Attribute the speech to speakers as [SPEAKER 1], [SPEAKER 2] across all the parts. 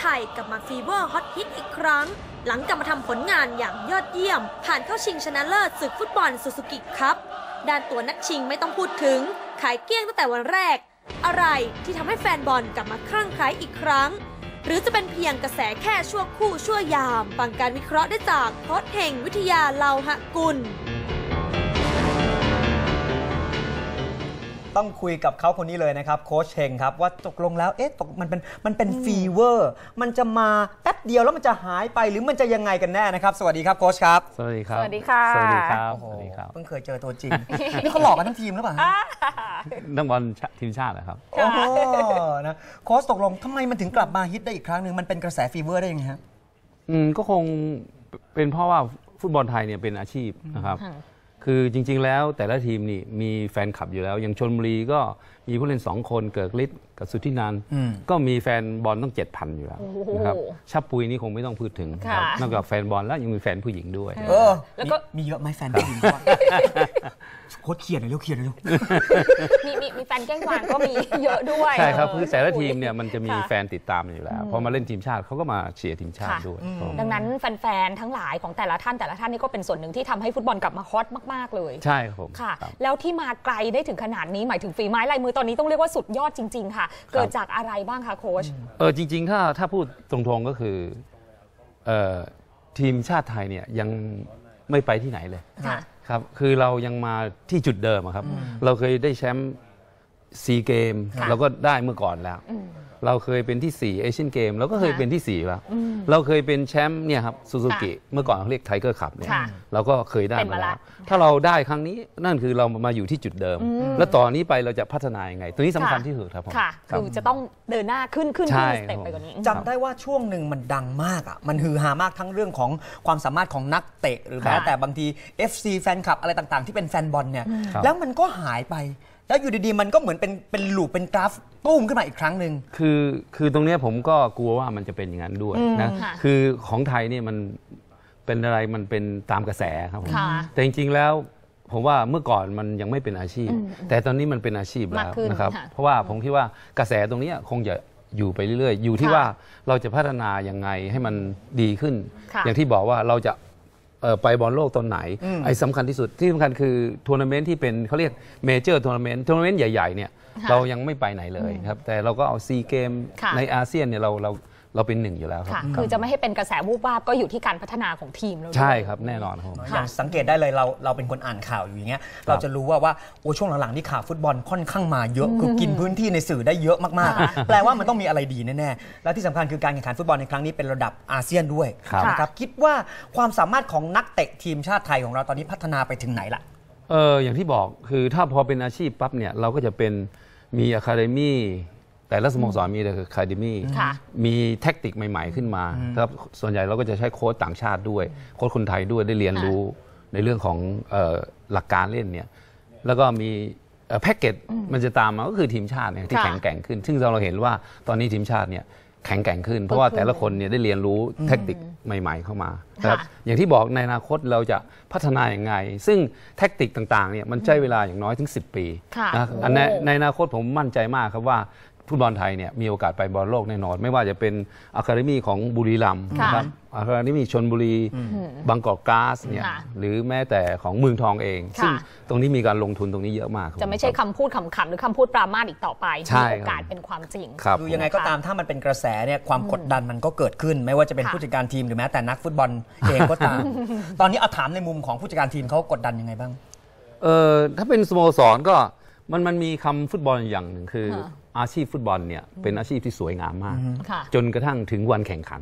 [SPEAKER 1] ไทยกลับมาฟีเวอร์ฮอตฮิตอีกครั้ง หลังกลับมาทำผลงานอย่างยอดเยี่ยม ผ่านเข้าชิงชนะเลิศศึกฟุตบอลซูซูกิครับด้านตัวนักชิงไม่ต้องพูดถึง ขายเกลี้ยงตั้งแต่วันแรก อะไรที่ทำให้แฟนบอลกลับมาคลั่งไคล้อีกครั้ง หรือจะเป็นเพียงกระแสแค่ชั่วคู่ชั่วยาม ฟังการวิเคราะห์ได้จากโค้ชเฮงวิทยาเลาหะกุล
[SPEAKER 2] ต้องคุยกับเขาคนนี้เลยนะครับ โค้ชเชงครับ ว่าตกลงแล้วเอ๊ะตกมันเป็นมันเป็นฟีเวอร์ มันจะมาแป๊บเดียวแล้วมันจะหายไปหรือมันจะยังไงกันแน่นะครับ สวัสดีครับโค้ชครับ
[SPEAKER 3] สวัสดีครับ
[SPEAKER 4] สวัสดีค่ะ
[SPEAKER 3] สวัสดีครับ
[SPEAKER 2] โอ้โห
[SPEAKER 3] สวัสดีครับ
[SPEAKER 2] เพิ่งเคยเจอตัวจริง นี่เขาหลอกกันทั้งทีมหรือเปล่าฮะ
[SPEAKER 3] นักบอลชาทีมชาติเหรอครับ
[SPEAKER 2] โอ้โหนะโค้ชตกลงทำไมมันถึงกลับมาฮิตได้อีกครั้งหนึ่งมันเป็นกระแสฟีเวอร์ได้ยังไงฮะ
[SPEAKER 3] อืมก็คงเป็นเพราะว่าฟุตบอลไทยเนี่ยเป็นอาชีพนะครับ คือจริง ๆ แล้วแต่ละทีมนี่มีแฟนคลับอยู่แล้ว อย่างชนบุรีก็มีผู้เล่น2คนเกิดฤทธิ์กับสุทธินันท์
[SPEAKER 2] อืม
[SPEAKER 3] ก็มีแฟนบอลต้อง7,000อยู่แล้ว
[SPEAKER 4] โอ้โห
[SPEAKER 3] นะครับชับปุยนี่คงไม่ต้องพูดถึงครับ
[SPEAKER 4] ค่ะ
[SPEAKER 3] นอกจากแฟนบอลแล้วยังมีแฟนผู้หญิงด้วย
[SPEAKER 2] เออ
[SPEAKER 4] แล้วก็
[SPEAKER 2] มีมีเยอะไหมแฟนผู้หญิงก่อนโค้ชเขียนหน่อยเร็วเขียนหน่อยเร็ว
[SPEAKER 4] มีมีมีแฟนแกล้งวานก็มีเยอะด้วย
[SPEAKER 3] ใช่ครับ
[SPEAKER 4] เคื
[SPEAKER 3] อแต่ละทีมเนี่ยมันจะมี
[SPEAKER 4] ค่ะ
[SPEAKER 3] แฟนติดตามอยู่แล้วพอมาเล่นทีมชาติเขาก็มาเชียร์ทีมชาติ
[SPEAKER 4] ค่ะ
[SPEAKER 3] ด้วย
[SPEAKER 2] อืม
[SPEAKER 3] ครับ
[SPEAKER 4] ดังนั้นแฟนๆทั้งหลายของแต่ละท่านแต่ละท่านนี่ก็เป็นส่วนหนึ่งที่ทำให้ฟุตบอลกลับมาฮอตมากๆเลย
[SPEAKER 3] ใช่ครับผม
[SPEAKER 4] ค่ะ
[SPEAKER 3] ครับ
[SPEAKER 4] แล้วที่มาไกลได้ถึงขนาดนี้หมายถึงฝีไม้ลายมือตอนนี้ต้องเรียกว่าสุดยอดจริง ๆ ค่ะ เกิดจากอะไรบ้างคะโค้ช
[SPEAKER 3] เออจริง ๆ ถ้าถ้าพูดตรงๆก็คือเอ่อทีมชาติไทยเนี่ยยังไม่ไปที่ไหนเลย
[SPEAKER 4] ค่ะ
[SPEAKER 3] ครับคือเรายังมาที่จุดเดิมอะครับ เราเคยได้แชมป์ซีเกม
[SPEAKER 4] ค่ะ
[SPEAKER 3] เราก็ได้เมื่อก่อนแล้ว
[SPEAKER 4] อืม
[SPEAKER 3] เราเคยเป็นที่ 4 เอเชียนเกมเราก็เคย
[SPEAKER 4] ค่ะ
[SPEAKER 3] เป็นที่4แล้ว
[SPEAKER 4] อืม
[SPEAKER 3] เราเคยเป็นแชมป์เนี่ยครับซูซูกิ
[SPEAKER 4] ค่ะ
[SPEAKER 3] เมื่อก่อนเขาเรียกไทเกอร์คัพเนี่ย
[SPEAKER 4] ค่ะ
[SPEAKER 3] เราก็เคยได้
[SPEAKER 4] เป็น
[SPEAKER 3] มา
[SPEAKER 4] มา
[SPEAKER 3] แล้ว
[SPEAKER 4] ละ
[SPEAKER 3] ถ้าเราได้ครั้งนี้นั่นคือเรามาอยู่ที่จุดเดิม แล้วต่อนนี้ไปเราจะพัฒนายังไง ตัวนี้สำคัญ
[SPEAKER 4] ค่ะ
[SPEAKER 3] ที่สุดครับผม
[SPEAKER 4] ค่ะ
[SPEAKER 3] รับ
[SPEAKER 4] คือจะต้องเดินหน้าขึ้นขึ้น
[SPEAKER 3] ใช่
[SPEAKER 4] ขึ้นสเต็ป
[SPEAKER 3] ครับ
[SPEAKER 4] ไปกว่านี้
[SPEAKER 2] จำได้ว่าช่วงหนึ่งมันดังมากอะ มันฮือฮามากทั้งเรื่องของความสามารถของนักเตะ หรือ
[SPEAKER 3] ครับ
[SPEAKER 2] แม้แต่บางที FC แฟนคลับอะไรต่างๆ ที่เป็นแฟนบอลเนี่ย
[SPEAKER 3] ครับ
[SPEAKER 2] แล้วมันก็หายไป แล้วอยู่ดีๆ มันก็เหมือนเป็นเป็นลูปเป็นกราฟตุ้มขึ้นมาอีกครั้งหนึ่ง
[SPEAKER 3] คือคือตรงเนี้ยผมก็กลัวว่ามันจะเป็นอย่างนั้นด้วยนะ
[SPEAKER 4] ค่ะ
[SPEAKER 3] คือของไทยเนี่ยมันเป็นอะไรมันเป็นตามกระแสครับผม
[SPEAKER 4] ค่ะ
[SPEAKER 3] แต่จริงๆแล้วผมว่าเมื่อก่อนมันยังไม่เป็นอาชีพ แต่ตอนนี้มันเป็นอาชีพแล้
[SPEAKER 4] มาวกขึ้น
[SPEAKER 3] นะครับ
[SPEAKER 4] ค่ะ
[SPEAKER 3] เพราะว่าผมคิดว่ากระแสตรงเนี้ยคงจะอยู่ไปเรื่อยๆ อยู่ที่
[SPEAKER 4] ค่ะ
[SPEAKER 3] ว่าเราจะพัฒนายังไงให้มันดีขึ้น
[SPEAKER 4] ค่ะ
[SPEAKER 3] อย่างที่บอกว่าเราจะเอ่อ ไปบอลโลกตอนไหน
[SPEAKER 2] อืม
[SPEAKER 3] ไอ้สำคัญที่สุดที่สำคัญคือทัวร์นาเมนต์ที่เป็นเขาเรียกเมเจอร์ทัวร์นาเมนต์ทัวร์นาเมนต์ใหญ่ๆเนี่ย
[SPEAKER 4] ค่ะ
[SPEAKER 3] เรายังไม่ไปไหนเลยครับแต่เราก็เอาซีเกม
[SPEAKER 4] ค่ะ
[SPEAKER 3] ในอาเซียนเนี่ยเราเรา เราเป็นหนึ่งอยู่แล้วครับ
[SPEAKER 4] ค่ะ คือจะไม่ให้เป็นกระแสวูบวาบก็อยู่ที่การพัฒนาของทีมเราด้วย
[SPEAKER 3] ใช่ครับแน่นอนครับผม
[SPEAKER 2] อย่างสังเกตได้เลยเราเราเป็นคนอ่านข่าวอยู่อย่างเงี้ยเราจะรู้ว่าว่าโอ้ช่วงหลังๆนี่ข่าวฟุตบอลค่อนข้างมาเยอะคือกินพื้นที่ในสื่อได้เยอะมากๆ แปลว่ามันต้องมีอะไรดีแน่ๆแล้วที่สำคัญคือการแข่งขันฟุตบอลในครั้งนี้เป็นระดับอาเซียนด้วย
[SPEAKER 3] ครับ
[SPEAKER 2] นะครับคิดว่าความสามารถของนักเตะทีมชาติไทยของเราตอนนี้พัฒนาไปถึงไหนละ
[SPEAKER 3] เอออย่างที่บอกคือถ้าพอเป็นอาชีพปั๊บเนี่ยเราก็จะเป็นมีอะคาเดมี่ แต่ละสโมสรมีอะคาเดมี่
[SPEAKER 4] ค่ะ
[SPEAKER 3] มีแท็กติกใหม่ ๆ ขึ้นมาครับส่วนใหญ่เราก็จะใช้โค้ชต่างชาติด้วย โค้ชคนไทยด้วยได้เรียนรู้ในเรื่องของเอ่อหลักการเล่นเนี่ยแล้วก็มีแพ็กเกจมันจะตามมาก็คือทีมชาติเนี่ยที่
[SPEAKER 4] ค่ะ
[SPEAKER 3] แข็งแกร่งขึ้น ซึ่งเราเห็นว่าตอนนี้ทีมชาติเนี่ยแข็งแกร่งขึ้น เพราะว่าแต่ละคนเนี่ยได้เรียนรู้แท็กติกใหม่ ๆ เข้ามานะครับ
[SPEAKER 4] ค่ะ
[SPEAKER 3] อย่างที่บอกในอนาคตเราจะพัฒนาอย่างไง ซึ่งแท็กติกต่างๆเนี่ยมันใช้เวลาอย่างน้อยถึง 10 ปี
[SPEAKER 4] ค่ะ
[SPEAKER 3] นะ
[SPEAKER 4] โอ้
[SPEAKER 3] อันในในอนาคตผมมั่นใจมากครับว่า ฟุตบอลไทยเนี่ยมีโอกาสไปบอลโลกแน่นอน ไม่ว่าจะเป็นอะคาเดมี่ของบุรีรัมย์
[SPEAKER 4] ค่ะ
[SPEAKER 3] นะครับอะคาเดมี่ชนบุรีบางกอกก๊าซเนี่ย
[SPEAKER 4] ค่ะ
[SPEAKER 3] หรือแม้แต่ของเมืองทองเอง
[SPEAKER 4] ค่ะ
[SPEAKER 3] ซึ่งตรงนี้มีการลงทุนตรงนี้เยอะมากครับ
[SPEAKER 4] จะไม่ใช่คำพูดขำๆหรือคำพูดปรามาสอีกต่อไป
[SPEAKER 3] ใช่
[SPEAKER 4] มี
[SPEAKER 3] ครับ
[SPEAKER 4] โอกาสเป็นความจริง
[SPEAKER 3] ครับ
[SPEAKER 2] คือยังไงก็ตามถ้ามันเป็นกระแสเนี่ยความกดดันมันก็เกิดขึ้น ไม่ว่าจะเป็น
[SPEAKER 4] ค่ะ
[SPEAKER 2] ผู้จัดการทีมหรือแม้แต่นักฟุตบอลเองก็ตาม ตอนนี้เอาถามในมุมของผู้จัดการทีมเขากดดันยังไงบ้าง
[SPEAKER 3] เออถ้าเป็นสโมสรก็ มันมันมีคำฟุตบอลอย่างหนึ่งคือ
[SPEAKER 4] ค่ะ
[SPEAKER 3] อาชีพฟุตบอลเนี่ยเป็นอาชีพที่สวยงามมาก
[SPEAKER 4] ค่ะ
[SPEAKER 3] จนกระทั่งถึงวันแข่งขัน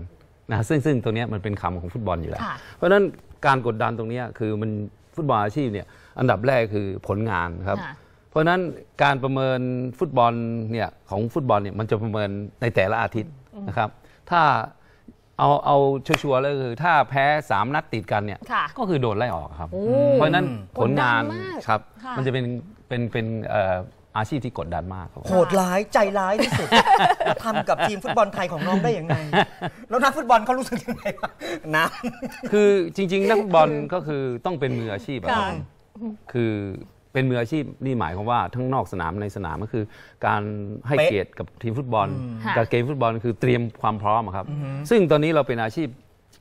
[SPEAKER 3] นะซึ่งซึ่งตัวเนี้ยมันเป็นคำของฟุตบอลอยู่แล้ว
[SPEAKER 4] ค่ะ
[SPEAKER 3] เพราะฉะนั้นการกดดันตรงเนี้ยคือมันฟุตบอลอาชีพเนี่ยอันดับแรกคือผลงานครับ
[SPEAKER 4] ค่ะ
[SPEAKER 3] เพราะฉะนั้นการประเมินฟุตบอลเนี่ยของฟุตบอลเนี่ยมันจะประเมินในแต่ละอาทิตย์นะครับ ถ้า เอาเอาชัวร์ๆเลยคือ ถ้าแพ้3นัดติดกันเนี่ย
[SPEAKER 4] ค่ะ
[SPEAKER 3] ก็คือโดนไล่ออกครับ
[SPEAKER 4] โอ้
[SPEAKER 3] เพราะฉะนั้นผลงาน
[SPEAKER 4] กดดันมาก
[SPEAKER 3] ครับ
[SPEAKER 4] ค่ะ
[SPEAKER 3] มันจะเป็นเป็นเป็นเอ่ออาชีพที่กดดันมากครับ
[SPEAKER 2] โหดร้ายใจร้ายที่สุด ทำกับทีมฟุตบอลไทยของน้องได้ยังไง แล้วนักฟุตบอลเขารู้สึกยังไงบ้างนะ
[SPEAKER 3] คือจริง ๆ นักฟุตบอลก็คือต้องเป็นมืออาชีพอะครับ
[SPEAKER 4] ค่ะ
[SPEAKER 3] คือ เป็นมืออาชีพนี่หมายความว่าทั้งนอกสนามในสนามก็คือ การให้
[SPEAKER 2] เป๊ะ
[SPEAKER 3] เกียรติกับทีมฟุตบอล
[SPEAKER 4] ค่ะ
[SPEAKER 3] กับเกมฟุตบอลคือเตรียมความพร้อมอะครับ ซึ่งตอนนี้เราเป็นอาชีพ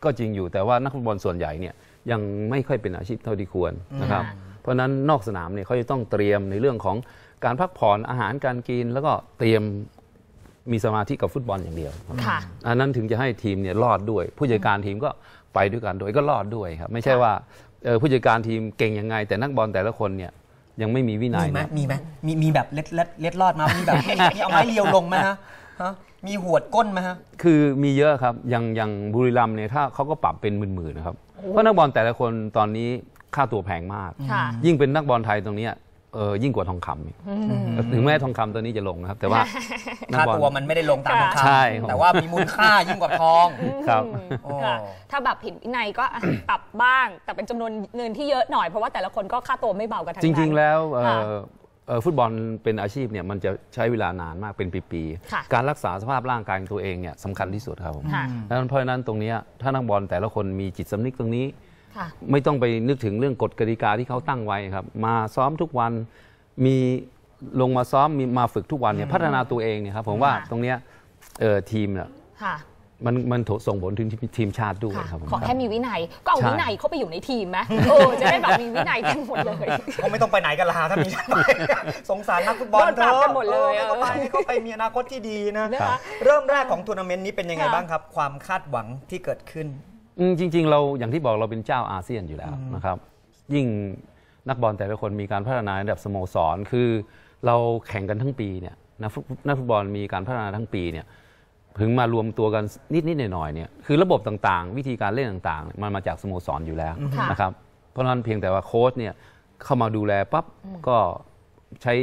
[SPEAKER 3] ก็จริงอยู่ แต่ว่านักฟุตบอลส่วนใหญ่เนี่ยยังไม่ค่อยเป็นอาชีพเท่าที่ควรนะครับ เพราะฉะนั้นนอกสนามเนี่ยเขาจะต้องเตรียมในเรื่องของการพักผ่อนอาหารการกิน แล้วก็เตรียมมีสมาธิกับฟุตบอลอย่างเดียวครับ
[SPEAKER 4] ค่ะ
[SPEAKER 3] อันนั้นถึงจะให้ทีมเนี่ยรอดด้วย ผู้จัดการทีมก็ไปด้วยกันโดยก็รอดด้วยครับ ไม่ใช่ว่าเอ่อผู้จัดการทีมเก่งยังไง แต่นักบอลแต่ละคนเนี่ย ยังไม่มีวินัย
[SPEAKER 2] มีไหม
[SPEAKER 3] นะ
[SPEAKER 2] มีไหมมีมีแบบเล็ดเล็ดเล็ดรอดมามีแบบ มีมีเอาไม้เลียวลงไหมฮะฮะมีหวดก้นไหมฮะ
[SPEAKER 3] คือมีเยอะครับ อย่างอย่างบุรีรัมย์เนี่ยถ้าเขาก็ปรับเป็นหมื่นๆนะครับ เพราะนักบอลแต่ละคนตอนนี้ค่าตัวแพงมาก
[SPEAKER 4] ค่ะ
[SPEAKER 3] ยิ่งเป็นนักบอลไทยตรงเนี้ย เออยิ่งกว่าทองคำอีกถึงแม้ทองคำตัวนี้จะลงนะครับ แต่ว่านัก
[SPEAKER 2] ค่า
[SPEAKER 3] บอล
[SPEAKER 2] ตัวมันไม่ได้ลงตามทองคำ
[SPEAKER 3] ใช่
[SPEAKER 2] แต่ว่ามีมูลค่ายิ่งกว่าทอง
[SPEAKER 3] ครับ
[SPEAKER 2] โอ้
[SPEAKER 4] ค่ะถ้าแบบผิดวินัยก็อะ ปรับบ้าง แต่เป็นจำนวนเงินที่เยอะหน่อยเพราะว่าแต่ละคนก็ค่าตัวไม่เบากันทั้ง
[SPEAKER 3] จ
[SPEAKER 4] นั้น
[SPEAKER 3] ริง ๆ แล้วเอ่อ
[SPEAKER 4] ค่ะ
[SPEAKER 3] เอ่อฟุตบอลเป็นอาชีพเนี่ยมันจะใช้เวลานานมากเป็นปี
[SPEAKER 4] ค่ะ
[SPEAKER 3] ๆการรักษาสภาพร่างกายของตัวเองเนี่ยสำคัญที่สุดครับผม
[SPEAKER 4] ค่ะ
[SPEAKER 3] ดังนั้นเพราะฉะนั้นตรงเนี้ยถ้านักบอลแต่ละคนมีจิตสำนึกตรงนี้
[SPEAKER 4] ค่ะ
[SPEAKER 3] ไม่ต้องไปนึกถึงเรื่องกฎกติกาที่เขาตั้งไว้ครับ มาซ้อมทุกวันมีลงมาซ้อมมีมาฝึกทุกวันเนี่ยพัฒนาตัวเองเนี่ยครับผมว่า
[SPEAKER 4] ค่ะ
[SPEAKER 3] ตรงเนี้ยเอ่อทีมเนี่ย
[SPEAKER 4] ค่ะ
[SPEAKER 3] มันมันส่งผลถึงทีมชาติด้วย
[SPEAKER 4] ค่ะ
[SPEAKER 3] ครับผม
[SPEAKER 4] ขอแค่มีวินัยก็เอา
[SPEAKER 3] ใช่
[SPEAKER 4] วินัยเข้าไปอยู่ในทีมไหมเออจะได้แบบมีวินัยกันหมดเลย
[SPEAKER 2] ก็ไม่ต้องไปไหนกันละฮะถ้ามีฉันไปสงสารนักฟุตบอล
[SPEAKER 4] โดนปรับกันหมดเลย
[SPEAKER 2] ออ
[SPEAKER 4] เออ
[SPEAKER 2] ให้เขาไปให้เขาไปมีอนาคตที่ดีนะ
[SPEAKER 4] นะคะ
[SPEAKER 2] เริ่มแรกของทัวร์นาเมนต์นี้เป็นยังไง
[SPEAKER 4] ค่ะ
[SPEAKER 2] บ้างครับ ความคาดหวังที่เกิดขึ้น
[SPEAKER 3] อืมจริง ๆ เราอย่างที่บอกเราเป็นเจ้าอาเซียนอยู่แล้วนะครับ ยิ่งนักบอลแต่ละคนมีการพัฒนาระดับสโมสร คือเราแข่งกันทั้งปีเนี่ยนักฟุตนักฟุตบอลมีการพัฒนาทั้งปีเนี่ยถึงมารวมตัวกันนิดๆหน่อยๆเนี่ยคือระบบต่างๆ วิธีการเล่นต่างๆ มันมาจากสโมสรอยู่แล้ว
[SPEAKER 4] ค่ะ
[SPEAKER 3] นะครับเพราะฉะนั้นเพียงแต่ว่าโค้ชเนี่ยเข้ามาดูแลปั๊บก็ใช้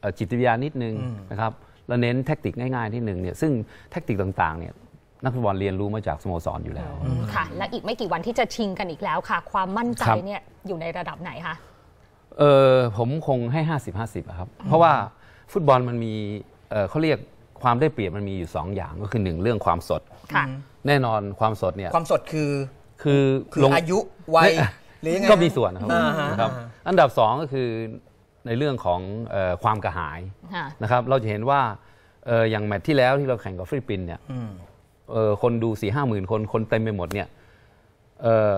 [SPEAKER 3] เอ่อจิตวิทยานิดนึงนะครับแล้วเน้นแทคติกง่ายๆนิดนึงเนี่ยซึ่งแทคติกต่างๆเนี่ย นักฟุตบอลเรียนรู้มาจากสโมสรอยู่แล้ว
[SPEAKER 4] ค่ะ และอีกไม่กี่วันที่จะชิงกันอีกแล้วค่ะ ความมั่นใจ
[SPEAKER 3] ครับ
[SPEAKER 4] เนี่ยอยู่ในระดับไหนคะ
[SPEAKER 3] เออผมคงให้ 50 50อะครับ เพราะว่าฟุตบอลมันมีเอ่อเขาเรียกความได้เปรียบมันมีอยู่ 2 อย่างก็คือ 1 เรื่องความสด
[SPEAKER 4] ค่ะ
[SPEAKER 3] แน่นอนความสดเนี่ย
[SPEAKER 2] ความสดคือ
[SPEAKER 3] คือ
[SPEAKER 2] คือ
[SPEAKER 3] ลง
[SPEAKER 2] อายุวัย
[SPEAKER 3] ไม่
[SPEAKER 2] หรือยังไง
[SPEAKER 3] ก็มีส่วนนะครับ
[SPEAKER 2] อ่าฮะ
[SPEAKER 3] นะครับ
[SPEAKER 2] อ่าฮะ
[SPEAKER 3] อันดับ 2 ก็คือในเรื่องของเอ่อความกระหาย
[SPEAKER 4] ค่ะ
[SPEAKER 3] นะครับเราจะเห็นว่าเอ่ออย่างแมตช์ที่แล้วที่เราแข่งกับฟิลิปปินส์เนี่ยเอ่อ คนดู4ี่ห้าหมื่นคนคนเต็มไปหมดเนี่ยเอ่อ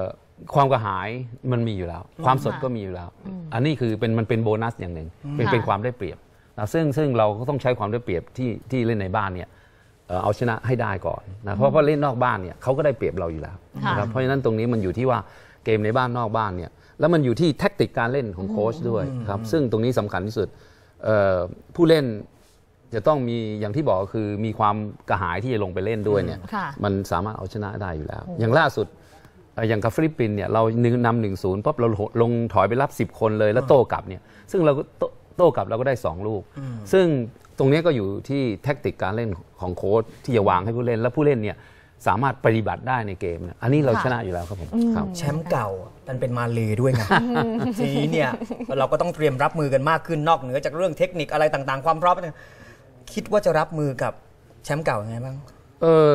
[SPEAKER 3] ความกระหายมันมีอยู่แล้ว ความสดก็มีอยู่แล้ว อันนี้คือเป็นมันเป็นโบนัสอย่างหนึ่งเป็น
[SPEAKER 4] ค่ะ
[SPEAKER 3] เป็นความได้เปรียบนะซึ่งซึ่งเราก็ต้องใช้ความได้เปรียบที่ที่เล่นในบ้านเนี่ยเอ่อเอาชนะให้ได้ก่อนนะเพราะว่าเล่นนอกบ้านเนี่ยเขาก็ได้เปรียบเราอยู่แล้วนะครับเพราะฉะนั้นตรงนี้มันอยู่ที่ว่าเกมในบ้านนอกบ้านเนี่ยแล้วมันอยู่ที่แทคติกการเล่นของโค้ชด้วยครับซึ่งตรงนี้สำคัญที่สุดเอ่อผู้เล่น จะต้องมีอย่างที่บอกก็คือมีความกระหายที่จะลงไปเล่นด้วยเนี่ย
[SPEAKER 4] ค่ะ
[SPEAKER 3] มันสามารถเอาชนะได้อยู่แล้ว อย่างล่าสุดเอ่ออย่างกับฟิลิปปินส์เนี่ยเราหนึ่งนำหนึ่งศูนย์ปุ๊บเราลงถอยไปรับ 10 คนเลยแล้วโต้กลับเนี่ยซึ่งเราก็โต้โต้กลับเราก็ได้ 2 ลูก ซึ่งตรงนี้ก็อยู่ที่แทคติกการเล่นของโค้ชที่จะวางให้ผู้เล่นและผู้เล่นเนี่ยสามารถปฏิบัติได้ในเกมเนี่ยอันนี้เรา
[SPEAKER 4] ค่ะ
[SPEAKER 3] ชนะอยู่แล้วครับผมครับ
[SPEAKER 2] แชมป์เก่ามันเป็นมาเลด้วยไงทีนี้เนี่ยเราก็ต้องเตรียมรับมือกันมากขึ้นนอกเหนือจากเรื่องเทคนิคอะไรต่างๆ ความพร้อมเนี่ย คิดว่าจะรับมือกับแชมป์เก่ายังไงบ้าง
[SPEAKER 3] เออ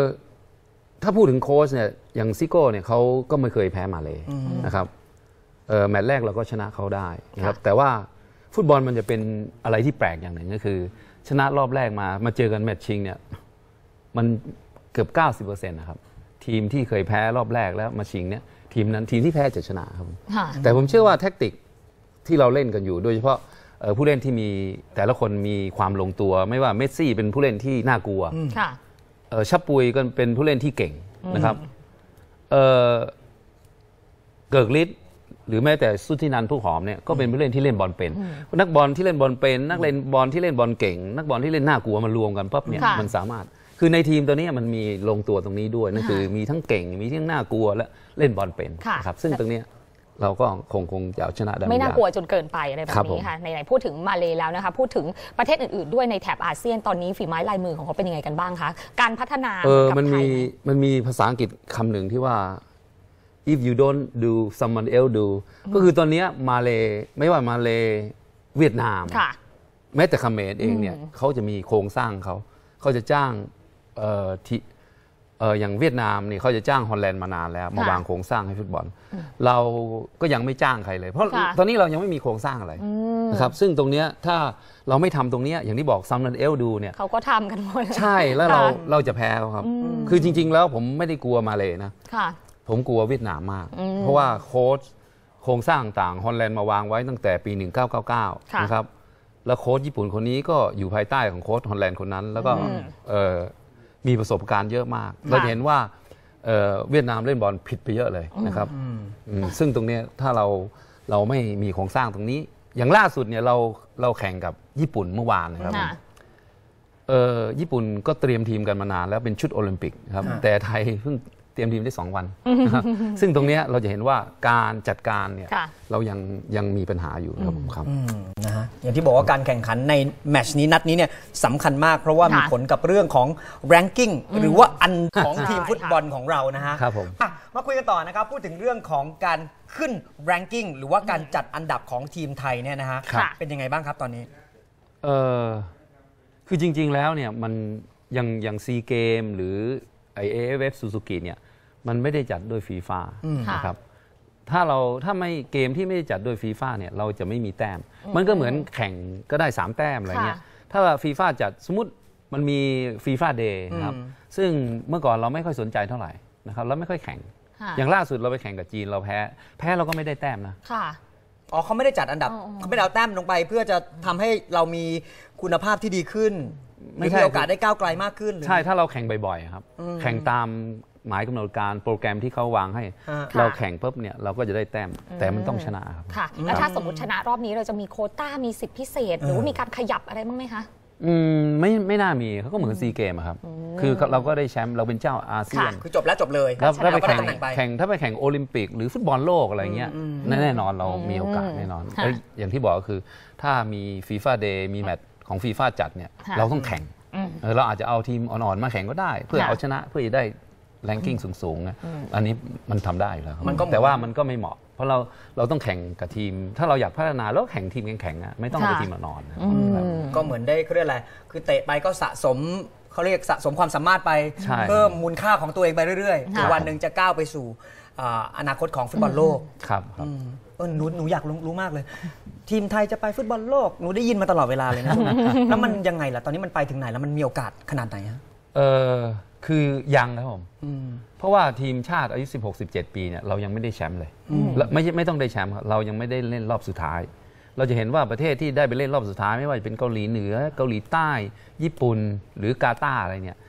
[SPEAKER 3] ถ้าพูดถึงโค้ชเนี่ยอย่างซิโก้เนี่ยเขาก็ไม่เคยแพ้มาเลยนะครับเออแมตช์แรกเราก็ชนะเขาได้นะครับ แต่ว่าฟุตบอลมันจะเป็นอะไรที่แปลกอย่างหนึ่งก็คือ ชนะรอบแรกมามาเจอกันแมตช์ชิงเนี่ยมันเกือบ 90%นะครับทีมที่เคยแพ้รอบแรกแล้วมาชิงเนี่ยทีมนั้นทีมที่แพ้จะชนะครับผม
[SPEAKER 4] ค่ะ
[SPEAKER 3] แต่ผมเชื่อว่าแท็กติกที่เราเล่นกันอยู่ โดยเฉพาะเอ่อ ผู้เล่นที่มีแต่ละคนมีความลงตัว ไม่ว่าเมสซี่เป็นผู้เล่นที่น่ากลัว
[SPEAKER 4] ค่ะ
[SPEAKER 3] เอ่อชับปุยก็เป็นผู้เล่นที่เก่งนะครับเอ่อเกิกฤทธิ์หรือแม้แต่สุทธินันท์ผู้หอมเนี่ยก็เป็นผู้เล่นที่เล่นบอลเป็น นักบอลที่เล่นบอลเป็น นักเล่นบอลที่เล่นบอลเก่ง นักบอลที่เล่นน่ากลัวมารวมกันปั๊บเนี่ย
[SPEAKER 4] ค่ะ
[SPEAKER 3] มันสามารถ คือในทีมตัวนี้มันมีลงตัวตรงนี้ด้วยนั่นคือมีทั้งเก่ง มีทั้งน่ากลัวและเล่นบอลเป็น
[SPEAKER 4] ค่ะ
[SPEAKER 3] นะครับซึ่งตรงเนี้ย เราก็คงคงจะเอาชนะได้
[SPEAKER 4] ไม่น่า
[SPEAKER 3] ย
[SPEAKER 4] กลัวจนเกินไปอะไรแบบ
[SPEAKER 3] ครับผม
[SPEAKER 4] นี้ค่ะไหนๆพูดถึงมาเลแล้วนะคะพูดถึงประเทศอื่นๆ ด้วยในแถบอาเซียนตอนนี้ฝีไม้ลายมือของเขาเป็นยังไงกันบ้างคะการพัฒนา
[SPEAKER 3] เออ
[SPEAKER 4] กับ
[SPEAKER 3] มัน
[SPEAKER 4] ไท
[SPEAKER 3] มี
[SPEAKER 4] ยไห
[SPEAKER 3] มันมีภาษาอังกฤษคำหนึ่งที่ว่า if you don't do someone else do ก็คือตอนเนี้ยมาเลไม่ว่ามาเลเวียดนาม
[SPEAKER 4] ค่ะ
[SPEAKER 3] แม้แต่เขมรเองเนี่ยเขาจะมีโครงสร้างเขาเขาจะจ้าง เอ่อที่เอออย่างเวียดนามนี่เขาจะจ้างฮอลแลนด์มานานแล้ว มา
[SPEAKER 4] ค่ะ
[SPEAKER 3] วางโครงสร้างให้ฟุตบอล เราก็ยังไม่จ้างใครเลย เพราะ
[SPEAKER 4] ค่ะ
[SPEAKER 3] ตอนนี้เรายังไม่มีโครงสร้างอะไรนะครับซึ่งตรงเนี้ยถ้าเราไม่ทำตรงเนี้ยอย่างที่บอกซัมนันเอลดูเนี่ย
[SPEAKER 4] เขาก็ทำกันหมด
[SPEAKER 3] ใช่แล้วเรา
[SPEAKER 4] ค่ะ
[SPEAKER 3] เราจะแพ้เขาครับ คือจริง ๆ แล้วผมไม่ได้กลัวมาเลยนะ
[SPEAKER 4] ค่ะ
[SPEAKER 3] ผมกลัวเวียดนามมาก เพราะว่าโค้ชโครงสร้างต่างฮอลแลนด์มาวางไว้ตั้งแต่ปี 1999
[SPEAKER 4] ค่ะ
[SPEAKER 3] นะครับแล้วโค้ชญี่ปุ่นคนนี้ก็อยู่ภายใต้ของโค้ชฮอลแลนด์คนนั้น แล้วก็เอ่อ มีประสบการณ์เยอะมาก เราจะเห็นว่าเอ่อเวียดนามเล่นบอลผิดไปเยอะเลยนะครับอืมซึ่งตรงเนี้ยถ้าเราเราไม่มีโครงสร้างตรงนี้ อย่างล่าสุดเนี่ยเราเราแข่งกับญี่ปุ่นเมื่อวานนะครับ
[SPEAKER 4] ค่ะ
[SPEAKER 3] เออญี่ปุ่นก็เตรียมทีมกันมานานแล้วเป็นชุดโอลิมปิกนะครับ
[SPEAKER 2] ค่ะ
[SPEAKER 3] แต่ไทยเพิ่ง เตรียมทีมได้ 2 วันนะครับซึ่งตรงเนี้ยเราจะเห็นว่าการจัดการเนี่ย
[SPEAKER 4] ค่ะ
[SPEAKER 3] เรายังยังมีปัญหาอยู่ครับผมครับ
[SPEAKER 2] อืมนะฮะอย่างที่บอกว่าการแข่งขันในแมตชนี้นัดนี้เนี่ยสำคัญมากเพราะว่า
[SPEAKER 4] ค่ะ
[SPEAKER 2] มีผลกับเรื่องของ ranking หรือว่าอันของ
[SPEAKER 4] ใช่
[SPEAKER 2] ทีมฟุตบอลของเรานะฮะ
[SPEAKER 3] ครับผม
[SPEAKER 2] อะมาคุยกันต่อนะครับพูดถึงเรื่องของการขึ้น ranking หรือว่าการจัดอันดับของทีมไทยเนี่ยนะฮะ
[SPEAKER 4] ค่ะ
[SPEAKER 2] เป็นยังไงบ้างครับตอนนี้
[SPEAKER 3] เออคือจริง ๆ แล้วเนี่ยมันยังยังซีเกมหรือ ไอเอฟเอฟซูซูกิเนี่ยมันไม่ได้จัดโดยฟีฟ่า
[SPEAKER 4] ค่ะ
[SPEAKER 3] นะครับถ้าเราถ้าไม่เกมที่ไม่ได้จัดโดยฟีฟ่าเนี่ยเราจะไม่มีแต้ม มันก็เหมือนแข่งก็ได้ 3 แต้มอะไรเงี้ย
[SPEAKER 4] ค่ะ
[SPEAKER 3] ถ้าฟีฟ่าจัดสมมติมันมีฟีฟ่าเดย์นะครับ
[SPEAKER 2] อืม
[SPEAKER 3] ซึ่งเมื่อก่อนเราไม่ค่อยสนใจเท่าไหร่นะครับเราไม่ค่อยแข่ง
[SPEAKER 4] ค่ะ
[SPEAKER 3] อย่างล่าสุดเราไปแข่งกับจีนเราแพ้ แพ้เราก็ไม่ได้แต้มนะ
[SPEAKER 4] ค่ะ
[SPEAKER 2] อ๋อเขาไม่ได้จัดอันดับ
[SPEAKER 4] อ๋ออ๋อ
[SPEAKER 2] เขาไม่ได้เอาแต้มลงไป เพื่อจะทำให้เรามีคุณภาพที่ดีขึ้น
[SPEAKER 3] ไม่
[SPEAKER 2] ไม่
[SPEAKER 3] ใช่
[SPEAKER 2] มีโอกาสได้ก้าวไกลมากขึ้นหรือ
[SPEAKER 3] ใช่ถ้าเราแข่งบ่อยๆครับแข่งตามหมายกำหนดการโปรแกรมที่เขาวางให้
[SPEAKER 2] ฮะ
[SPEAKER 3] เราแข่งปุ๊บเนี่ยเราก็จะได้แต้มแต่มันต้องชนะครับ
[SPEAKER 4] ค่ะ แล้วถ้าสมมติชนะรอบนี้เราจะมีโควต้ามีสิทธิพิเศษ หรือว่ามีการขยับอะไรบ้างไหมคะ
[SPEAKER 3] อืมไม่ไม่น่ามีเขาก็เหมือนซีเกมครับ คือเราก็ได้แชมป์เราเป็นเจ้าอาเซียน
[SPEAKER 4] ค่ะ
[SPEAKER 2] คือจบแล้วจบเลย
[SPEAKER 3] แล้วแล้วไป
[SPEAKER 2] ก็ได้
[SPEAKER 3] แข่ง
[SPEAKER 2] ตำแหน่งไป
[SPEAKER 3] แข่งถ้าไปแข่งโอลิมปิกหรือฟุตบอลโลกอะไรเงี้ยแน่แน่นอนเรามีโอกาสแน่นอน
[SPEAKER 4] ค่ะ
[SPEAKER 3] แล้วอย่างที่บอกก็คือ ถ้ามีฟีฟ่าเดย์มีแมตช์ ของฟีฟ่าจัดเนี่ย
[SPEAKER 4] ค่ะ
[SPEAKER 3] เราต้องแข่งเออเราอาจจะเอาทีมอ่อนๆมาแข่งก็ได้ เพื่อ
[SPEAKER 4] ค่ะ
[SPEAKER 3] เอาชนะเพื่อจะได้แรงกิ้งสูงๆนะอันนี้มันทำได้อยู่แล้วครับ
[SPEAKER 2] มันก็เหมือน
[SPEAKER 3] แต่ว่ามันก็ไม่เหมาะ เพราะเราเราต้องแข่งกับทีม ถ้าเราอยากพัฒนาเราก็แข่งทีมแข่งๆอะไม่ต้องเอา
[SPEAKER 4] ค่ะ
[SPEAKER 3] ทีมอ่อนๆนะ
[SPEAKER 4] อืม
[SPEAKER 3] ครับ
[SPEAKER 2] ก็เหมือนได้เขาเรียกอะไรคือเตะไปก็สะสมเขาเรียกสะสมความสามารถไป
[SPEAKER 3] ใช่
[SPEAKER 2] เพิ่มมูลค่าของตัวเองไปเรื่อยๆ
[SPEAKER 4] ค่ะ
[SPEAKER 2] จนวันหนึ่งจะก้าวไปสู่ อ่าอนาคตของฟุตบอลโลก
[SPEAKER 3] ครับครับ
[SPEAKER 2] เออหนูหนูอยากรู้รู้มากเลย ทีมไทยจะไปฟุตบอลโลกหนูได้ยินมาตลอดเวลาเลยนะ แล้วมันยังไงล่ะตอนนี้มันไปถึงไหนแล้วมันมีโอกาสขนาดไหนฮะ
[SPEAKER 3] เออคือยังนะครับผมเพราะว่าทีมชาติอายุ 16 17 ปีเนี่ยเรายังไม่ได้แชมป์เลยและไม่ใช่ไม่ต้องได้แชมป์ครับเรายังไม่ได้เล่นรอบสุดท้าย เราจะเห็นว่าประเทศที่ได้ไปเล่นรอบสุดท้าย ไม่ว่าจะเป็นเกาหลีเหนือเกาหลีใต้ ญี่ปุ่นหรือกาตาร์อะไรเนี่ย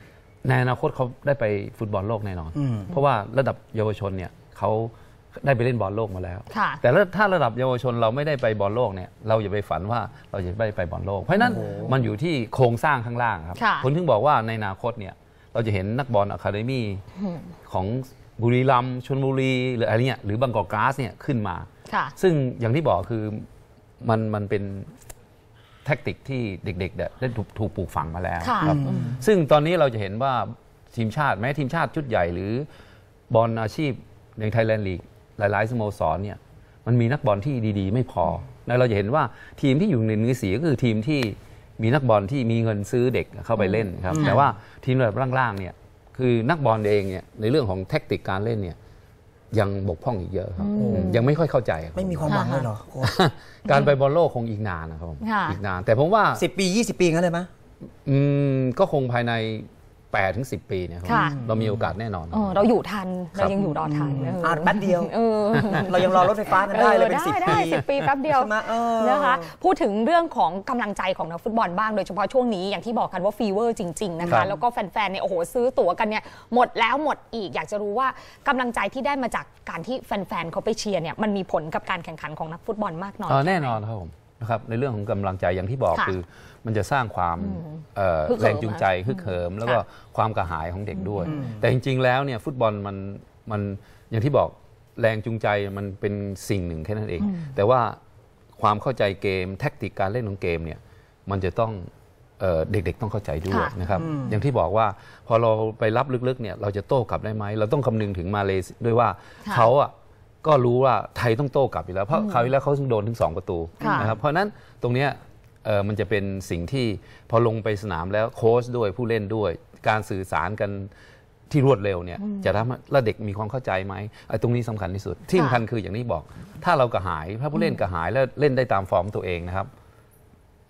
[SPEAKER 3] ในอนาคตเขาได้ไปฟุตบอลโลกแน่นอน
[SPEAKER 2] อืม
[SPEAKER 3] เพราะว่าระดับเยาวชนเนี่ยเขาได้ไปเล่นบอลโลกมาแล้ว
[SPEAKER 4] ค่ะ
[SPEAKER 3] แต่ถ้าระดับเยาวชนเราไม่ได้ไปบอลโลกเนี่ยเราอย่าไปฝันว่าเราจะได้ไปบอลโลก เพราะฉะนั้นมันอยู่ที่โครงสร้างข้างล่างครับ
[SPEAKER 4] ค่ะ
[SPEAKER 3] ผมถึงบอกว่าในอนาคตเนี่ยเราจะเห็นนักบอลอะคาเดมี่ของบุรีรัมย์ชลบุรีหรืออะไรเนี่ยหรือบางกอกกราสเนี่ยขึ้นมา
[SPEAKER 4] ค่ะ
[SPEAKER 3] ซึ่งอย่างที่บอกคือมันมันเป็น แท็กติกที่เด็กๆเนี่ยได้ถูกถูกปลูกฝังมาแล้ว
[SPEAKER 4] ค่ะ
[SPEAKER 3] ครับ
[SPEAKER 4] อืม
[SPEAKER 3] ซึ่งตอนนี้เราจะเห็นว่าทีมชาติแม้ทีมชาติชุดใหญ่หรือบอลอาชีพในไทยแลนด์ลีกหลายๆสโมสรเนี่ยมันมีนักบอลที่ดีๆ ไม่พอแล้วเราจะเห็นว่าทีมที่อยู่ในมือสีก็คือทีมที่มีนักบอลที่มีเงินซื้อเด็กเข้าไปเล่นครับแต่ว่าทีมระดับล่างๆเนี่ยคือนักบอลเองเนี่ยในเรื่องของแท็กติกการเล่นเนี่ย ยังบกพร่องอีกเยอะครับ ยังไม่ค่อยเข้าใจครับ
[SPEAKER 2] ไม่มีความหวังเลยเหรอโค้ช
[SPEAKER 3] การไปบอลโลกคงอีกนานนะครับผม
[SPEAKER 4] ค่ะ
[SPEAKER 3] อีกนาน แต่ผมว่า
[SPEAKER 2] สิบปี 20 ปีงั้นเลยไหม
[SPEAKER 3] อืมก็คงภายใน 8ถึง10 ปีเนี่ยครับ
[SPEAKER 4] ค่ะ
[SPEAKER 3] เรามีโอกาสแน่นอน
[SPEAKER 4] เออเราอยู่ทัน
[SPEAKER 3] ครั
[SPEAKER 4] เรา
[SPEAKER 3] บ
[SPEAKER 4] ยังอยู่รอทันเอ่า
[SPEAKER 2] นแป๊บเดียว
[SPEAKER 4] เออ
[SPEAKER 2] เรายังรอรถไฟฟ้ากันได้เลยเป็นสิบ
[SPEAKER 4] ได้
[SPEAKER 2] ปี
[SPEAKER 4] สิบปีแป๊บเดียว
[SPEAKER 2] ใช่ไหมเออ
[SPEAKER 4] นะคะพูดถึงเรื่องของกำลังใจของนักฟุตบอลบ้างโดยเฉพาะช่วงนี้อย่างที่บอกกันว่าฟีเวอร์จริง ๆ นะ
[SPEAKER 3] ครั
[SPEAKER 4] คะ
[SPEAKER 3] บ
[SPEAKER 4] แล้วก็แฟนๆเนี่ยโอ้โหซื้อตั๋วกันเนี่ยหมดแล้วหมดอีกอยากจะรู้ว่ากำลังใจที่ได้มาจากการที่แฟนๆเขาไปเชียร์เนี่ยมันมีผลกับการแข่งขันของนักฟุตบอลมากน้อย
[SPEAKER 3] เออแน่
[SPEAKER 4] ค่ไห
[SPEAKER 3] นอนครับผม นะครับในเรื่องของกำลังใจอย่างที่บอก
[SPEAKER 4] ค่ะ
[SPEAKER 3] คือมันจะสร้างความเอ่อ
[SPEAKER 4] ฮึกเหิม
[SPEAKER 3] แรงจูงใจฮึกเหิม แล้วก็
[SPEAKER 4] ค่ะ
[SPEAKER 3] ความกระหายของเด็กด้วย แต่จริง ๆ แล้วเนี่ยฟุตบอลมันมันอย่างที่บอกแรงจูงใจมันเป็นสิ่งหนึ่งแค่นั้นเอง แต่ว่าความเข้าใจเกมแท็กติกการเล่นของเกมเนี่ยมันจะต้องเอ่อเด็กๆต้องเข้าใจด้วย
[SPEAKER 4] ค่ะ
[SPEAKER 3] นะครับ อย่างที่บอกว่าพอเราไปรับลึกๆเนี่ยเราจะโต้กลับได้ไหมเราต้องคำนึงถึงมาเลเซียด้วยว่า
[SPEAKER 4] ค่ะ
[SPEAKER 3] เขาอะ ก็รู้ว่าไทยต้องโต้กลับอยู่แล้ว เพราะคราวที่แล้วเขาโดนถึงสองประตู
[SPEAKER 4] ค่ะ
[SPEAKER 3] นะครับเพราะฉะนั้นตรงเนี้ยเอ่อมันจะเป็นสิ่งที่พอลงไปสนามแล้วโค้ชด้วยผู้เล่นด้วย การสื่อสารกันที่รวดเร็วเนี่ยจะทำให้แล้วเด็กมีความเข้าใจไหมไอ้ตรงนี้สำคัญที่สุด ที่สำคัญคืออย่างที่บอก ถ้าเรากระหายถ้าผู้เล่นกระหายแล้วเล่นได้ตามฟอร์มตัวเองนะครับ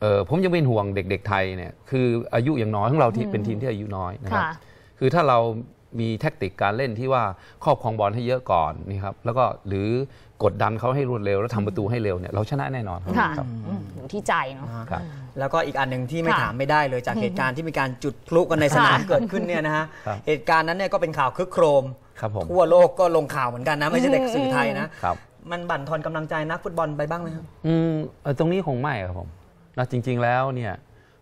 [SPEAKER 3] เออผมยังเป็นห่วงเด็ก ๆ ไทยเนี่ยคืออายุยังน้อยของเราที่เป็นทีมที่อายุน้อยนะครับ
[SPEAKER 4] ค่ะ
[SPEAKER 3] คือถ้าเรา มีแท็กติกการเล่นที่ว่าครอบครองบอลให้เยอะก่อนนี่ครับแล้วก็หรือกดดันเขาให้รวดเร็ว แล้วทำประตูให้เร็วเนี่ยเราชนะแน่นอนครับ
[SPEAKER 4] ค่ะ
[SPEAKER 3] ครับ
[SPEAKER 4] อืมอยู่ที่ใจเนาะ
[SPEAKER 3] ครับ
[SPEAKER 2] แล้วก็อีกอันหนึ่งที่ไม่
[SPEAKER 4] ค่ะ
[SPEAKER 2] ถามไม่ได้เลยจากเหตุการณ์ที่มีการจุดพลุกันในสนาม
[SPEAKER 4] ค่ะ
[SPEAKER 2] เกิดขึ้นเนี่ยนะฮะ
[SPEAKER 3] ครับ
[SPEAKER 2] เหตุการณ์นั้นเนี่ยก็เป็นข่าวคึกโครม
[SPEAKER 3] ครับผม
[SPEAKER 2] ทั่วโลกก็ลงข่าวเหมือนกันนะ ไม่ใช่เด็กสื่อไทยนะ
[SPEAKER 3] ครับ
[SPEAKER 2] มันบั่นทอนกำลังใจนักฟุตบอลไปบ้างไหมครับ
[SPEAKER 3] อืมเอ่อตรงนี้คงไม่ครับผมนะจริง ๆ แล้วเนี่ย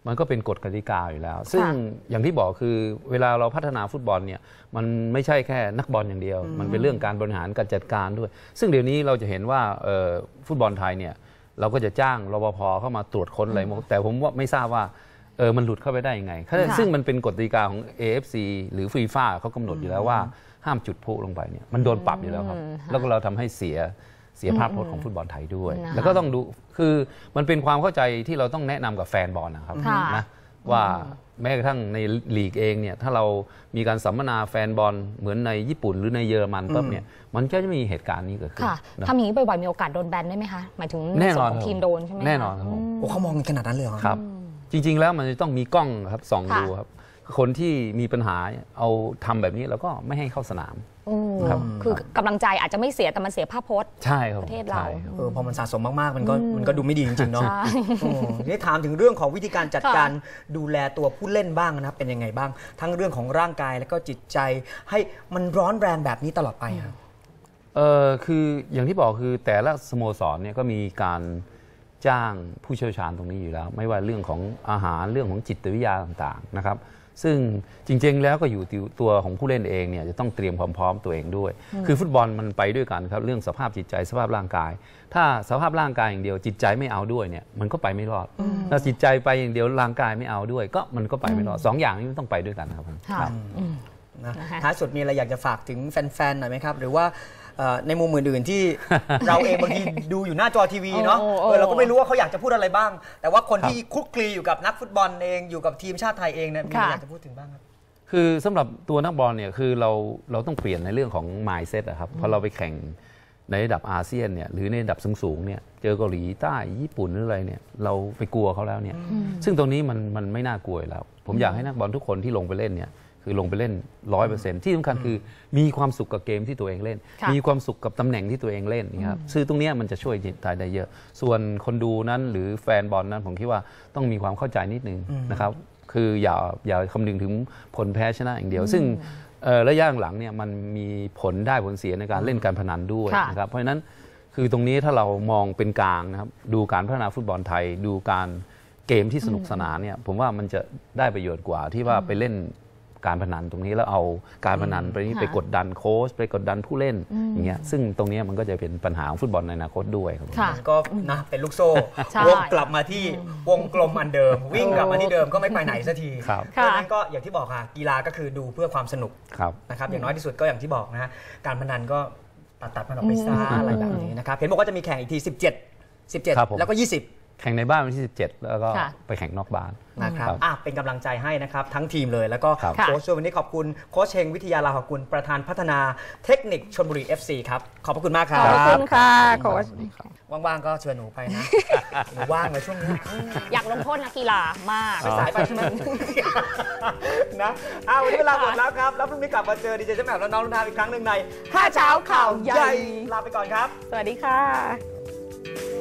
[SPEAKER 3] มันก็เป็นกฎกติกาอยู่แล้ว ซึ่งอย่างที่บอกคือเวลาเราพัฒนาฟุตบอลเนี่ยมันไม่ใช่แค่นักบอลอย่างเดียว มันเป็นเรื่องการบริหารการจัดการด้วย ซึ่งเดี๋ยวนี้เราจะเห็นว่าเอ่อฟุตบอลไทยเนี่ยเราก็จะจ้างรปภเข้ามาตรวจค้นอะไรหมดแต่ผมว่าไม่ทราบว่าเออมันหลุดเข้าไปได้ยังไง ซึ่งมันเป็นกฎกติกาของ AFC หรือฟีฟ่าเขากำหนดอยู่แล้วว่าห้ามจุดพลุลงไปเนี่ยมันโดนปรับอยู่แล้วครับ แล้วก็เราทำให้เสีย เสียภาพพจน์ของฟุตบอลไทยด้วย
[SPEAKER 4] นะคะ
[SPEAKER 3] แล้วก็ต้องดูคือมันเป็นความเข้าใจที่เราต้องแนะนำกับแฟนบอลนะครับ
[SPEAKER 4] ค่ะ
[SPEAKER 3] นะว่าแม้กระทั่งในลีกเองเนี่ยถ้าเรามีการสัมมนาแฟนบอลเหมือนในญี่ปุ่นหรือในเยอรมันปั๊บเนี่ยมันก็จะมีเหตุการณ์นี้เกิดขึ้น
[SPEAKER 4] ค่ะ
[SPEAKER 3] นะ
[SPEAKER 4] ทำอย่างนี้บ่อยๆมีโอกาสโดนแบนได้ไหมคะหมายถึง
[SPEAKER 3] แน่
[SPEAKER 4] ใน
[SPEAKER 3] น
[SPEAKER 4] ส่
[SPEAKER 3] อ
[SPEAKER 4] วนนของทีมโดนใช่ไหมคะ
[SPEAKER 3] แน่นอนครับผม
[SPEAKER 2] โอ้เขามองกันขนาดนั้นเลยเหรอ
[SPEAKER 3] ครับ จริง ๆ แล้วมันจะต้องมีกล้องครับส่อง
[SPEAKER 4] ค่ะ
[SPEAKER 3] ดูครับ คนที่มีปัญหาเอาทำแบบนี้แล้วก็ไม่ให้เข้าสนาม
[SPEAKER 4] อืม
[SPEAKER 3] ครับ
[SPEAKER 4] คือกำลังใจอาจจะไม่เสียแต่มันเสียภาพพจน์
[SPEAKER 3] ใช่ครับ
[SPEAKER 4] ประเทศเรา
[SPEAKER 3] ใช่คบ
[SPEAKER 2] เออพอมันสะสมมาก ๆ มันก็มันก็ดูไม่ดีจริง ๆ เนาะ
[SPEAKER 4] ใช่
[SPEAKER 2] โอ้นี่ถามถึงเรื่องของวิธีการจัด
[SPEAKER 4] ค่ะ
[SPEAKER 2] การดูแลตัวผู้เล่นบ้างนะครับเป็นยังไงบ้าง ทั้งเรื่องของร่างกายแล้วก็จิตใจ ให้มันร้อนแรงแบบนี้ตลอดไปครับ
[SPEAKER 3] เออคืออย่างที่บอกคือแต่ละสโมสรเนี่ยก็มีการจ้างผู้เชี่ยวชาญตรงนี้อยู่แล้ว ไม่ว่าเรื่องของอาหารเรื่องของจิตวิทยาต่างๆนะครับ ซึ่งจริงๆ แล้วก็อยู่ที่ตัวของผู้เล่นเองเนี่ยจะต้องเตรียมความพร้อมตัวเองด้วย คือฟุตบอลมันไปด้วยกันครับเรื่องสภาพจิตใจสภาพร่างกาย ถ้าสภาพร่างกายอย่างเดียว จิตใจไม่เอาด้วยเนี่ยมันก็ไปไม่รอดถ้าจิตใจไปอย่างเดียวร่างกายไม่เอาด้วย ก็มันก็ไปไม่รอดสองอย่างนี้มันต้องไปด้วยกันครับผม
[SPEAKER 4] ค่ะ
[SPEAKER 3] ครับ
[SPEAKER 2] นะ
[SPEAKER 4] นะคะ
[SPEAKER 2] ท้ายสุดมีอะไรอยากจะฝากถึงแฟนๆหน่อยไหมครับ หรือว่าเอ่อ ในมุมอื่นๆที่เราเองบางทีดูอยู่หน้าจอทีวีเนาะ
[SPEAKER 4] โอ้โอ้
[SPEAKER 2] เออเราก็ไม่รู้ว่าเขาอยากจะพูดอะไรบ้าง แต่ว่าคน
[SPEAKER 3] ครับ
[SPEAKER 2] ที่คลุกคลีอยู่กับนักฟุตบอลเองอยู่กับทีมชาติไทยเองเนี่ยมีอะไร
[SPEAKER 4] ค่ะ
[SPEAKER 2] อยากจะพูดถึงบ้างครับ
[SPEAKER 3] คือสำหรับตัวนักบอลเนี่ยคือเราเราต้องเปลี่ยนในเรื่องของ mindset อะครับพอเราไปแข่งในระดับอาเซียนเนี่ยหรือในระดับสูงๆเนี่ยเจอเกาหลีใต้ญี่ปุ่นหรืออะไรเนี่ยเราไปกลัวเขาแล้วเนี่ยซึ่งตรงนี้มันมันไม่น่ากลัวอยู่แล้ว ผมอยากให้นักบอลทุกคนที่ลงไปเล่นเนี่ย คือลงไปเล่นร้อยเปอร์เซ็นต์ที่สำคัญคือมีความสุขกับเกมที่ตัวเองเล่น
[SPEAKER 4] ค่ะ
[SPEAKER 3] มีความสุขกับตำแหน่งที่ตัวเองเล่นนี่ครับซึ่งตรงเนี้ยมันจะช่วยจิตใจได้เยอะ ส่วนคนดูนั้นหรือแฟนบอลนั้นผมคิดว่าต้องมีความเข้าใจนิดนึงนะครับคืออย่าอย่าคำนึงถึงผลแพ้ชนะอย่างเดียว ซึ่งเอ่อระยะหลังเนี่ยมันมีผลได้ผลเสียในการเล่นการพนันด้วย
[SPEAKER 4] ค่ะ
[SPEAKER 3] นะครับเพราะฉะนั้นคือตรงนี้ถ้าเรามองเป็นกลางนะครับดูการพัฒนาฟุตบอลไทย ดูการเกมที่สนุกสนานเนี่ยผมว่ามันจะได้ประโยชน์กว่าที่ว่าไปเล่น การพนันตรงนี้แล้วเอาการพนันไปนี่
[SPEAKER 4] ค่ะ
[SPEAKER 3] ไปกดดันโค้ชไปกดดันผู้เล่นอย่างเงี้ยซึ่งตรงเนี้ยมันก็จะเป็นปัญหาของฟุตบอลในอนาคตด้วยครับผม
[SPEAKER 4] ค่ะ
[SPEAKER 2] มันก็นะเป็นลูกโซ่
[SPEAKER 4] ใช่
[SPEAKER 2] วงกลับมาที่วงกลมอันเดิม วิ่งกลับมาที่เดิมก็ไม่ไปไหนสักที
[SPEAKER 3] ครับ
[SPEAKER 2] เพราะฉะนั้นก็อย่างที่บอกค่ะกีฬาก็คือดูเพื่อความสนุก
[SPEAKER 3] ครับ
[SPEAKER 2] นะครับอย่างน้อยที่สุดก็อย่างที่บอกนะฮะการพนันก็ตัดตัดมันออกไปซะอะไรแบบนี้นะครับเห็นบอกว่าจะมีแข่งอีกที 17
[SPEAKER 3] ครับผม
[SPEAKER 2] 17 แล้วก็ 20
[SPEAKER 3] แข่งในบ้านวันที่ 17 แล้วก็
[SPEAKER 4] ค่ะ
[SPEAKER 3] ไปแข่งนอกบ้าน
[SPEAKER 2] นะครับ
[SPEAKER 3] ครับ
[SPEAKER 2] อะเป็นกำลังใจให้นะครับ ทั้งทีมเลยแล้วก็
[SPEAKER 3] ครับ
[SPEAKER 2] โค้ชด้วยวันนี้ขอบคุณโค้ชเชงวิทยาลาภกุลประธานพัฒนาเทคนิคชนบุรี FC ครับ ขอบพระคุณมากค
[SPEAKER 4] ข
[SPEAKER 2] รั
[SPEAKER 4] อบคุณค่ะโค้ช
[SPEAKER 2] ว่างๆก็เชิญหนูไปนะ หนูว่างเลยช่วงนี้
[SPEAKER 4] อยากลงโทษนักกีฬามาก
[SPEAKER 2] ไม่สายไปใช่ไหม นะอ้าววันนี้เวลาหมดแล้วครับ แล้วพรุ่งนี้กลับมาเจอดีเจแชมป์แหม่มและน้องลุนทามอีกครั้งหนึ่งใน
[SPEAKER 4] ห้าเช้าข่าวใหญ่
[SPEAKER 2] ลาไปก่อนครับ
[SPEAKER 4] สวัสดีค่ะ